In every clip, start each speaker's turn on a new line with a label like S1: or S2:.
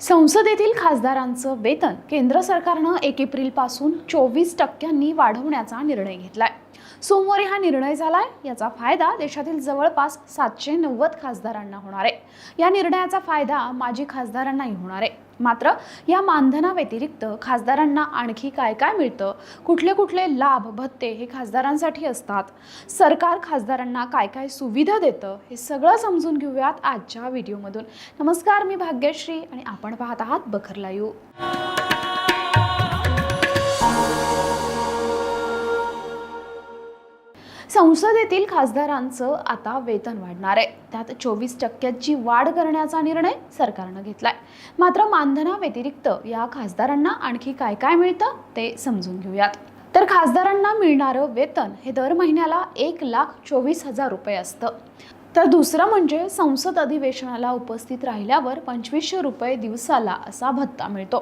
S1: संसदेतील खासदारांचं वेतन केंद्र सरकारनं एक एप्रिलपासून चोवीस टक्क्यांनी वाढवण्याचा निर्णय घेतलाय. सोमवारी हा निर्णय झालाय याचा फायदा देशातील जवळपास सातशे नव्वद खासदारांना होणार आहे. या निर्णयाचा फायदा माजी खासदारांनाही होणार आहे. मात्र या मानधनाव्यतिरिक्त खासदारांना आणखी काय काय मिळतं? कुठले कुठले लाभ भत्ते हे खासदारांसाठी असतात? सरकार खासदारांना काय काय सुविधा देतं? हे सगळं समजून घेऊयात आजच्या व्हिडिओमधून. नमस्कार मी भाग्यश्री आणि आपण पाहत आहात बखर संसदेतील खासदारांचं आता वेतन वाढणार आहे. त्यात चोवीस टक्क्याची वाढ करण्याचा निर्णय सरकारनं घेतलाय. मात्र मानधना व्यतिरिक्त या खासदारांना आणखी काय काय मिळतं ते समजून घेऊयात. तर खासदारांना मिळणारं वेतन हे दर महिन्याला एक लाख चोवीस हजार रुपये असतं. तर दुसरं म्हणजे संसद अधिवेशनाला उपस्थित राहिल्यावर पंचवीसशे रुपये दिवसाला असा भत्ता मिळतो.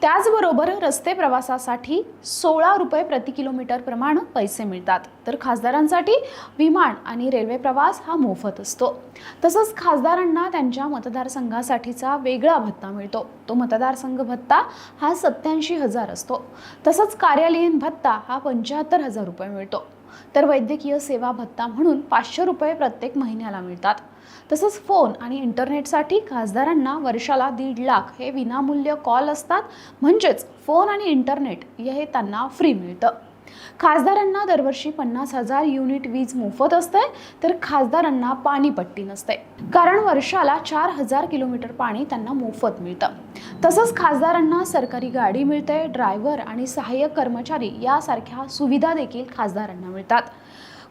S1: त्याचबरोबर रस्ते प्रवासासाठी सोळा रुपये प्रति किलोमीटर प्रमाण पैसे मिळतात. तर खासदारांसाठी विमान आणि रेल्वे प्रवास हा मोफत असतो. तसंच खासदारांना त्यांच्या मतदारसंघासाठीचा वेगळा भत्ता मिळतो. तो मतदारसंघ भत्ता हा सत्याऐंशी हजार असतो. तसंच कार्यालयीन भत्ता हा पंच्याहत्तर हजार रुपये मिळतो. तर वैद्यकीय सेवा भत्ता म्हणून पाचशे रुपये प्रत्येक महिन्याला मिळतात. तसंच फोन आणि इंटरनेटसाठी खासदारांना वर्षाला दीड लाख हे विनामूल्य कॉल असतात. म्हणजेच फोन आणि इंटरनेट हे त्यांना फ्री मिळतं. खासदारांना दरवर्षी पन्नास हजार युनिट वीज मोफत असते तर खासदारांना पाणीपट्टी नसते. कारण वर्षाला चार हजार किलोमीटर पाणी त्यांना मोफत मिळतं. तसंच खासदारांना सरकारी गाडी मिळते ड्रायव्हर आणि सहाय्यक कर्मचारी यासारख्या सुविधा देखील खासदारांना मिळतात.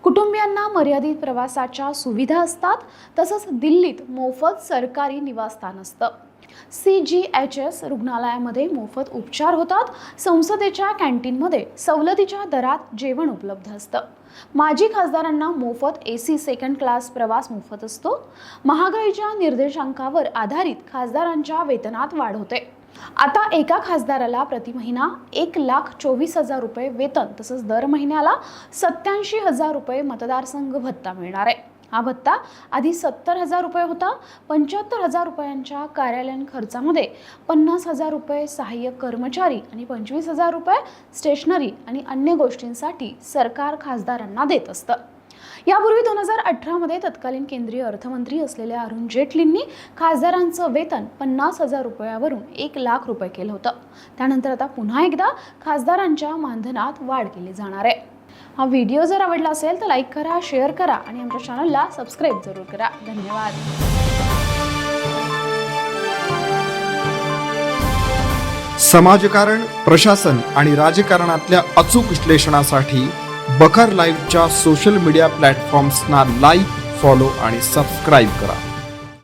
S1: कुटुंबियांना मर्यादित प्रवासाच्या सुविधा असतात तसंच दिल्लीत मोफत सरकारी निवासस्थान असतं. सी जी एच एस रुग्णालयामध्ये मोफत उपचार होतात. संसदेच्या कॅन्टीनमध्ये सवलतीच्या दरात जेवण उपलब्ध असतं. माजी खासदारांना मोफत ए सी सेकंड क्लास प्रवास मोफत असतो. महागाईच्या निर्देशांकावर आधारित खासदारांच्या वेतनात वाढ होते. आता एका खासदाराला प्रति महिना एक लाख चोवीस हजार रुपये वेतन तसंच दर महिन्याला सत्याऐंशी हजार रुपये मतदारसंघ भत्ता मिळणार आहे. हा भत्ता आधी सत्तर हजार रुपये होता. पंच्याहत्तर हजार रुपयांच्या कार्यालयीन खर्चामध्ये पन्नास हजार रुपये सहाय्यक कर्मचारी आणि पंचवीस हजार रुपये स्टेशनरी आणि अन्य गोष्टींसाठी सरकार खासदारांना देत असतं. यापूर्वी दोन हजार अठरामध्ये तत्कालीन केंद्रीय अर्थमंत्री असलेल्या अरुण जेटलींनी खासदारांचं वेतन पन्नास हजार रुपयावरून एक लाख रुपये केलं होतं. त्यानंतर आता पुन्हा एकदा खासदारांच्या मानधनात वाढ केली जाणार आहे. हा व्हिडिओ जर आवडला असेल तर लाईक करा शेअर करा आणि आमच्या चॅनलला सबस्क्राईब जरूर करा. धन्यवाद.
S2: समाजकारण प्रशासन आणि राजकारणातल्या अचूक विश्लेषणासाठी बखर लाईव्हच्या सोशल मीडिया प्लॅटफॉर्म्सना लाईक फॉलो आणि सबस्क्राईब करा.